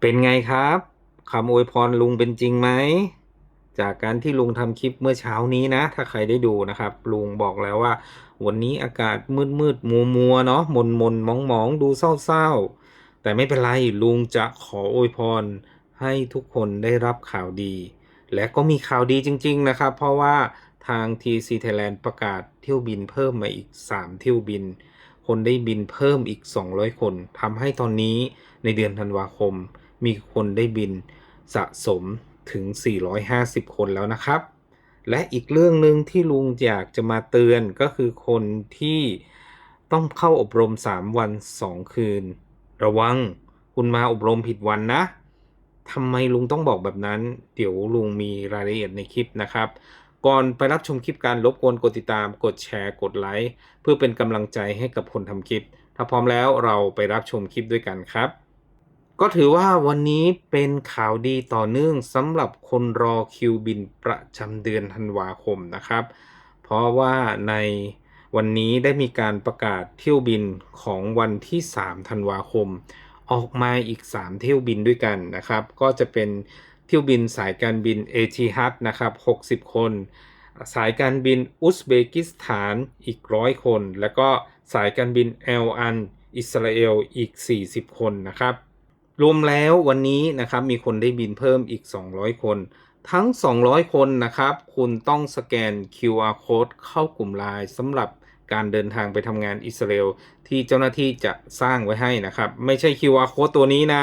เป็นไงครับคำอวยพรลุงเป็นจริงไหม จากการที่ลุงทำคลิปเมื่อเช้านี้นะ ถ้าใครได้ดูนะครับ ลุงบอกแล้วว่า วันนี้อากาศมืดมืดมัวมัวเนาะมนมนมองมองดูเศร้าๆแต่ไม่เป็นไรลุงจะขออวยพรให้ทุกคนได้รับข่าวดี และก็มีข่าวดีจริง ๆ นะครับ เพราะว่าทาง TC Thailand ประกาศเที่ยวบินเพิ่มมาอีก 3 เที่ยวบิน คนได้บินเพิ่มอีก 200 คนทำให้ตอนนี้ในเดือนธันวาคม มีคนได้บินสะสมถึง 450 คนแล้วนะครับ และอีกเรื่องหนึ่งที่ลุงอยากจะมาเตือนก็คือคนที่ต้องเข้าอบรม 3 วัน 2 คืน ระวังคุณมาอบรมผิดวันนะทำไมลุงต้องบอกแบบนั้น เดี๋ยวลุงมีรายละเอียดในคลิปนะครับ ก่อนไปรับชมคลิปการรบกวนกดติดตาม กดแชร์ กดไลค์ เพื่อเป็นกำลังใจให้กับคนทำคลิป ถ้าพร้อมแล้วเราไปรับชมคลิปด้วยกันครับ ก็ถือว่าวันนี้เป็นข่าวดีต่อเนื่องสำหรับคนรอคิวบินประจำเดือนธันวาคมนะครับ เพราะว่าในวันนี้ได้มีการประกาศเที่ยวบินของวันที่ 3 ธันวาคม ออกมาอีก 3 เที่ยวบินด้วยกันนะครับ ก็จะเป็นเที่ยวบินสายการบินเอทิฮัดนะครับ 60 คน สายการบินอุซเบกิสถานอีกร้อยคน แล้วก็สายการบินเอลอันอิสราเอลอีก 40 คนนะครับ รวมแล้ววันนี้นะครับมีคนได้บินเพิ่มอีก 200 คน ทั้ง 200 คนนะครับ คุณต้องสแกน QR code เข้ากลุ่มไลน์สำหรับการเดินทางไปทำงานอิสราเอลที่เจ้าหน้าที่จะสร้างไว้ให้นะครับ ไม่ใช่ QR code ตัวนี้นะ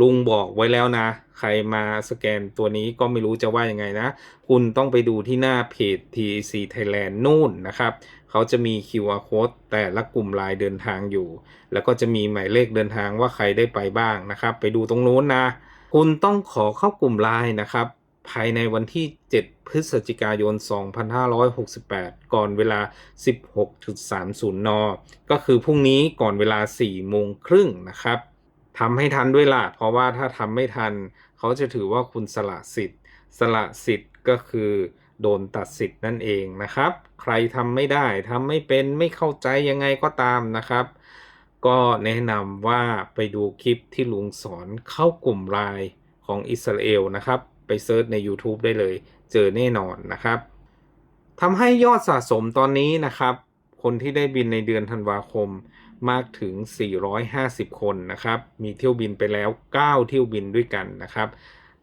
ลุงบอกไว้แล้วนะ ใครมาสแกนตัวนี้ก็ไม่รู้จะว่ายังไงนะ คุณต้องไปดูที่หน้าเพจ TEC Thailand นู่นนะครับ เขาจะมี QR code แต่ละกลุ่มไลน์เดินทางอยู่ แล้วก็จะมีหมายเลขเดินทางว่าใครได้ไปบ้างนะครับ ไปดูตรงโน้นนะ คุณต้องขอเข้ากลุ่มไลน์นะครับ ภายในวันที่ 7 พฤศจิกายน 2568 ก่อนเวลา 16.30 น ก็คือพรุ่งนี้ก่อนเวลา 4 โมงครึ่งนะครับทำให้ทันด้วยล่ะ เพราะว่าถ้าทำไม่ทัน เขาจะถือว่าคุณสละสิทธิ์ สละสิทธิ์ก็คือ โดนตัดสิทธิ์นั่นเองนะครับ ใครทำไม่ได้ทำไม่เป็นไม่เข้าใจยังไงก็ตามนะครับ ก็แนะนำว่าไปดูคลิปที่ลุงสอนเข้ากลุ่มไลน์ของอิสราเอลนะครับ ไปเซิร์ชใน YouTube ได้เลย เจอแน่นอนนะครับทำให้ยอดสะสมตอนนี้นะครับ คนที่ได้บินในเดือนธันวาคมมากถึง 450 คนนะครับ มีเที่ยวบินไปแล้ว 9 เที่ยวบินด้วยกันนะครับ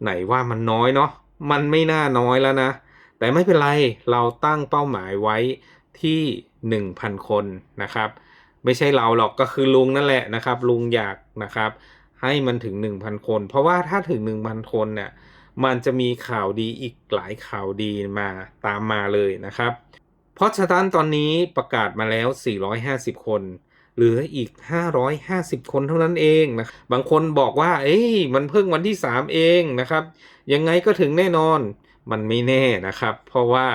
ไหนว่ามันน้อยเนาะ มันไม่น่าน้อยแล้วนะ แต่ไม่เป็นไรเราตั้งเป้าหมายไว้ที่ 1,000 คนนะครับ ไม่ใช่เราหรอกก็คือลุงนั่นแหละนะครับ ลุงอยากนะครับ ให้มันถึง 1,000 คน เพราะว่าถ้าถึง 1,000 คนเนี่ยมันจะมีข่าวดีอีกหลายข่าวดีมาตามมาเลยนะครับ เพราะฉะนั้นตอนนี้ประกาศมาแล้ว 450 คนเหลืออีก 550 คนเท่านั้นเองนะ บางคนบอกว่า เอ้ย มันเพิ่งวันที่ 3 เองนะครับ ยังไงก็ถึงแน่นอน มันไม่แน่นะครับ เพราะว่า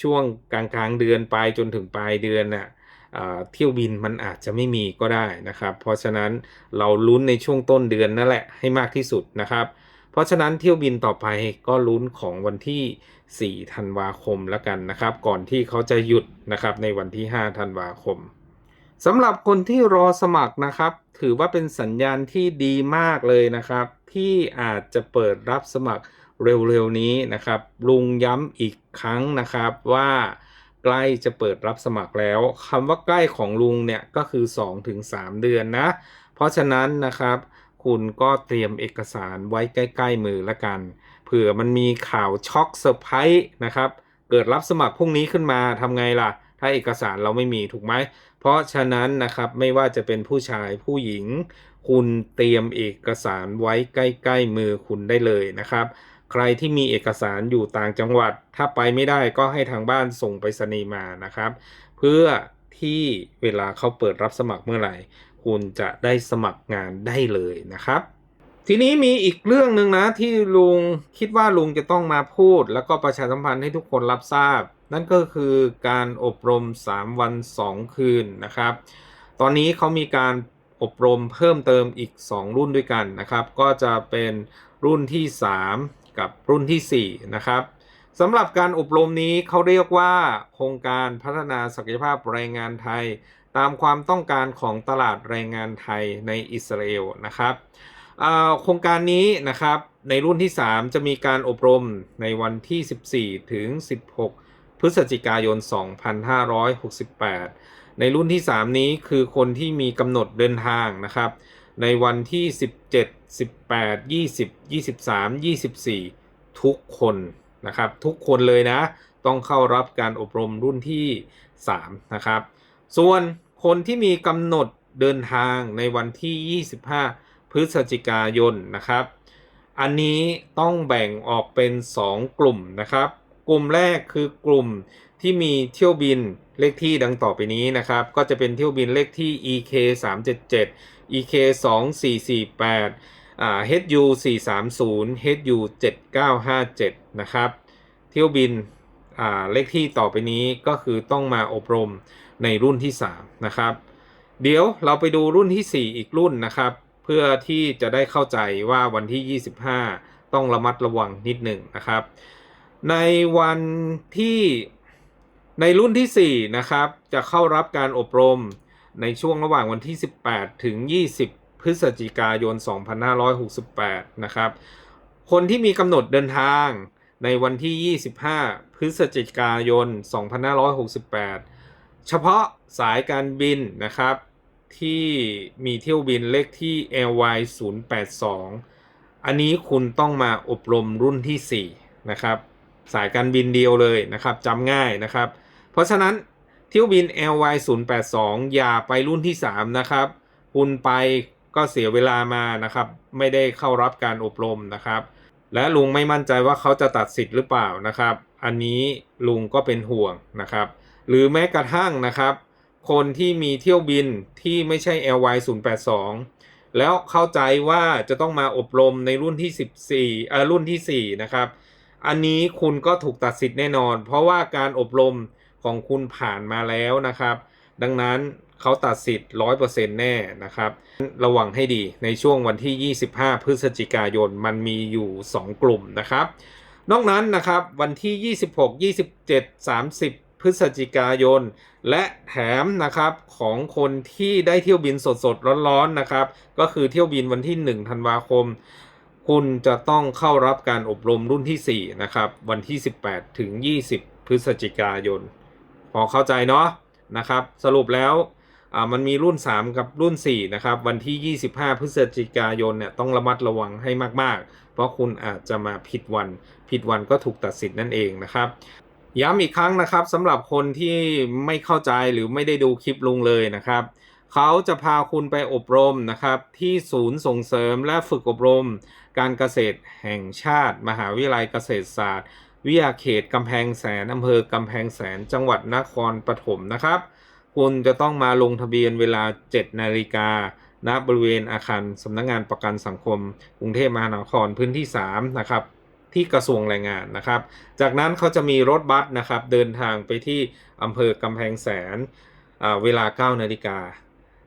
ช่วงกลางกลางเดือนไปจนถึงปลายเดือนน่ะเที่ยวบินมันอาจจะไม่มีก็ได้นะครับ เพราะฉะนั้นเราลุ้นในช่วงต้นเดือนนั่นแหละให้มากที่สุดนะครับ เพราะฉะนั้นเที่ยวบินต่อไปก็ลุ้นของวันที่ 4 ธันวาคมแล้วกันนะครับ ก่อนที่เขาจะหยุดนะครับในวันที่ 5 ธันวาคมสำหรับคนที่รอสมัครนะครับ ถือว่าเป็นสัญญาณที่ดีมากเลยนะครับ ที่อาจจะเปิดรับสมัคร เร็วๆนี้นะครับ ลุงย้ำอีกครั้งนะครับว่าใกล้จะเปิดรับสมัครแล้วคำว่าใกล้ของลุงเนี่ยก็คือ 2-3 เดือนนะ เพราะฉะนั้นนะครับ คุณก็เตรียมเอกสารไว้ใกล้ ๆ มือละกัน เผื่อมันมีข่าวช็อกเซอร์ไพรส์นะครับ เกิดรับสมัครพรุ่งนี้ขึ้นมาทำไงล่ะ ถ้าเอกสารเราไม่มีถูกไหม เพราะฉะนั้นนะครับไม่ว่าจะเป็นผู้ชายผู้หญิง คุณเตรียมเอกสารไว้ใกล้ ๆ มือคุณได้เลยนะครับ ใครที่มีเอกสารอยู่ต่างจังหวัด ถ้าไปไม่ได้ก็ให้ทางบ้านส่งไปรษณีมานะครับ เพื่อที่เวลาเขาเปิดรับสมัครเมื่อไหร่ คุณจะได้สมัครงานได้เลยนะครับ ทีนี้มีอีกเรื่องหนึ่งนะที่ลุงคิดว่าลุงจะต้องมาพูด แล้วก็ประชาสัมพันธ์ให้ทุกคนรับทราบ นั่นก็คือการอบรม 3 วัน 2 คืนนะครับ ตอนนี้เขามีการอบรมเพิ่มเติมอีก 2 รุ่นด้วยกันนะครับ ก็จะเป็นรุ่นที่ 3 กับรุ่นทีสี่ 4 นะครับสำหรับการอบรมนี้เขาเรียกว่า โครงการพัฒนาศักยภาพแรงงานไทย ตามความต้องการของตลาดแรงงานไทยในอิสราเอลนะครับโครงการนี้นะครับในรุ่นที่ 3 จะมีการอบรมในวันที่ 14 ถึง 16 พฤศจิกายน 2568 ในรุ่นที่ 3 นี้คือคนที่มีกำหนดเดินทางนะครับ ในวันที่ 17 18 20 23 24 ทุกคนนะครับ ทุกคนเลยนะ ต้องเข้ารับการอบรมรุ่นที่ 3 นะครับ ส่วนคนที่มีกำหนดเดินทางในวันที่ 25 พฤศจิกายนนะครับ อันนี้ต้องแบ่งออกเป็น 2 กลุ่มนะครับ กลุ่มแรกคือกลุ่มที่มีเที่ยวบินเลขที่ดังต่อไปนี้นะครับ ก็จะเป็นเที่ยวบินเลขที่ EK 377 EK 2448อ่า HU 430 HU 7957นะครับ เที่ยวบินอ่าเลขที่ต่อไปนี้ก็คือต้องมาอบรมในรุ่นที่ 3 นะครับ เดี๋ยวเราไปดูรุ่นที่ 4 อีกรุ่นนะครับ เพื่อที่จะได้เข้าใจว่าวันที่ 25 ต้องระมัดระวังนิดหนึ่งนะครับ ในวันที่ในรุ่นที่ 4 นะครับ จะเข้ารับการอบรม ในช่วงระหว่างวันที่ 18 ถึง 20 พฤศจิกายน 2568 นะครับ คนที่มีกำหนดเดินทางในวันที่ 25 พฤศจิกายน 2568 เฉพาะสายการบินนะครับที่มีเที่ยวบินเลขที่ LY 082 อันนี้คุณต้องมาอบรมรุ่นที่ 4 นะครับ สายการบินเดียวเลยนะครับจำง่ายนะครับ เพราะฉะนั้น เที่ยวบิน LY 082อย่าไปรุ่นที่ 3 นะครับ คุณไปก็เสียเวลามานะครับ ไม่ได้เข้ารับการอบรมนะครับ และลุงไม่มั่นใจว่าเขาจะตัดสิทธิ์หรือเปล่านะครับ อันนี้ลุงก็เป็นห่วงนะครับ หรือแม้กระทั่งนะครับ คนที่มีเที่ยวบินที่ไม่ใช่ LY 082แล้วเข้าใจว่าจะต้องมาอบรมในรุ่นที่ 14เอ่อรุ่นที่ 4 นะครับ อันนี้คุณก็ถูกตัดสิทธิ์แน่นอน เพราะว่าการอบรม ของคุณผ่านมาแล้วนะครับ ดังนั้นเขาตัดสิทธิ์100%แน่นะครับ ระวังให้ดีในช่วงวันที่ 25 พฤศจิกายนมันมีอยู่ 2 กลุ่มนะครับ นอกนั้นนะครับวันที่ 26 27 30 พฤศจิกายน และแถมนะครับของคนที่ได้เที่ยวบินสดๆร้อนๆนะครับ ก็คือเที่ยวบินวันที่ 1 ธันวาคม คุณจะต้องเข้ารับการอบรมรุ่นที่ 4 นะครับ วันที่ 18 ถึง 20 พฤศจิกายน พอเข้าใจเนาะนะครับสรุปแล้วมันมีรุ่น 3 กับรุ่น 4 นะครับ วันที่ 25 พฤศจิกายนเนี่ยต้องระมัดระวังให้มาก ๆ เพราะคุณอาจจะมาผิดวัน ผิดวันก็ถูกตัดสิทธิ์นั่นเองนะครับ ย้ำอีกครั้งนะครับสำหรับคนที่ไม่เข้าใจหรือไม่ได้ดูคลิปลุงเลยนะครับเขาจะพาคุณไปอบรมนะครับ ที่ศูนย์ส่งเสริมและฝึกอบรม การเกษตรแห่งชาติ มหาวิทยาลัยเกษตรศาสตร์ วิทยาเขตกำแพงแสนอำเภอกำแพงแสนจังหวัดนครปฐมนะครับ คุณจะต้องมาลงทะเบียนเวลา 7 นาฬิกาณบริเวณอาคารสำนักงงานประกันสังคม กรุงเทพมหานครพื้นที่ 3 นะครับที่กระทรวงแรงงานนะครับ จากนั้นเขาจะมีรถบัสนะครับ เดินทางไปที่อำเภอกำแพงแสนอ่าเวลา 9 นาฬิกา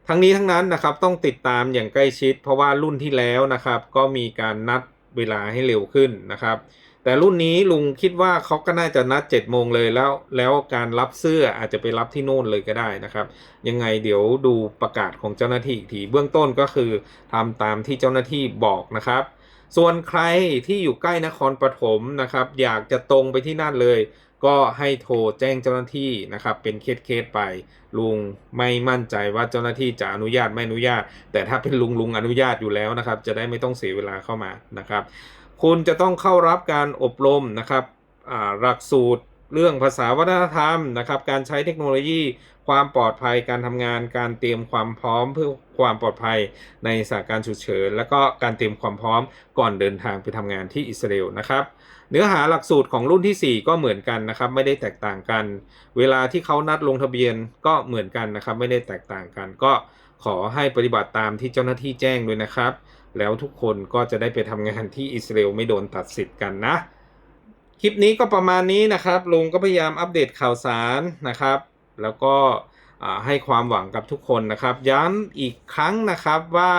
ทั้งนี้ทั้งนั้นนะครับต้องติดตามอย่างใกล้ชิด เพราะว่ารุ่นที่แล้วนะครับ ก็มีการนัดเวลาให้เร็วขึ้นนะครับ แต่รุ่นนี้ลุงคิดว่าเขาก็น่าจะนัด7จ็ดโมงเลยแล้ว แล้วการรับเสื้ออาจจะไปรับที่โน่นเลยก็ได้นะครับ ยังไงเดี๋ยวดูประกาศของเจ้าหน้าที่อีกทีเบื้องต้นก็คือทำตามที่เจ้าหน้าที่บอกนะครับ ส่วนใครที่อยู่ใกล้นครปฐมนะครับ อยากจะตรงไปที่นั่นเลย ก็ให้โทรแจ้งเจ้าหน้าที่นะครับ เป็นเคสเคสๆไป ลุงไม่มั่นใจว่าเจ้าหน้าที่จะอนุญาตไม่อนุญาต แต่ถ้าเป็นลุงลุงอนุญาตอยู่แล้วนะครับ จะได้ไม่ต้องเสียเวลาเข้ามานะครับ คุณจะต้องเข้ารับการอบรมนะครับหลักสูตรเรื่องภาษาวัฒนธรรมนะครับ การใช้เทคโนโลยี ความปลอดภัย การทำงาน การเตรียมความพร้อมเพื่อความปลอดภัยในสถานการณ์ฉุกเฉิน แล้วก็การเตรียมความพร้อมก่อนเดินทางไปทำงานที่อิสราเอลนะครับ เนื้อหาหลักสูตรของรุ่นทีสี่ 4 ก็เหมือนกันนะครับ ไม่ได้แตกต่างกัน เวลาที่เขานัดลงทะเบียนก็เหมือนกันนะครับ ไม่ได้แตกต่างกันก็ ขอให้ปฏิบัติตามที่เจ้าหน้าที่แจ้งด้วยนะครับ แล้วทุกคนก็จะได้ไปทำงานที่อิสราเอลไม่โดนตัดสิทธิ์กันนะ คลิปนี้ก็ประมาณนี้นะครับ ลุงก็พยายามอัปเดตข่าวสารนะครับ แล้วก็ให้ความหวังกับทุกคนนะครับ ย้ำอีกครั้งนะครับว่า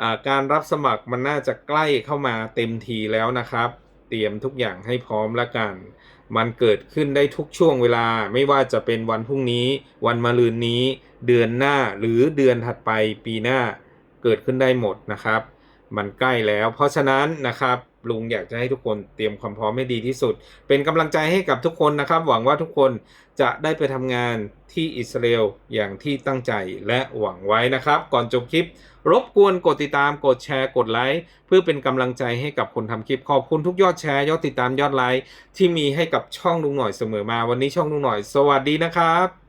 อ่าการรับสมัครมันน่าจะใกล้เข้ามาเต็มทีแล้วนะครับ เตรียมทุกอย่างให้พร้อมแล้วกัน มันเกิดขึ้นได้ทุกช่วงเวลาไม่ว่าจะเป็นวันพรุ่งนี้ วันมะรืนนี้ เดือนหน้าหรือเดือนถัดไปปีหน้า เกิดขึ้นได้หมดนะครับ มันใกล้แล้ว เพราะฉะนั้นนะครับ ลุงอยากจะให้ทุกคนเตรียมความพร้อมให้ดีที่สุด เป็นกำลังใจให้กับทุกคนนะครับ หวังว่าทุกคนจะได้ไปทำงานที่อิสราเอลอย่างที่ตั้งใจและหวังไว้นะครับ ก่อนจบคลิป รบกวนกดติดตามกดแชร์กดไลค์เพื่อเป็นกำลังใจให้กับคนทำคลิป ขอบคุณทุกยอดแชร์ ยอดติดตามยอดไลค์ที่มีให้กับช่องลุงหน่อยเสมอมา วันนี้ช่องลุงหน่อย สวัสดีนะครับ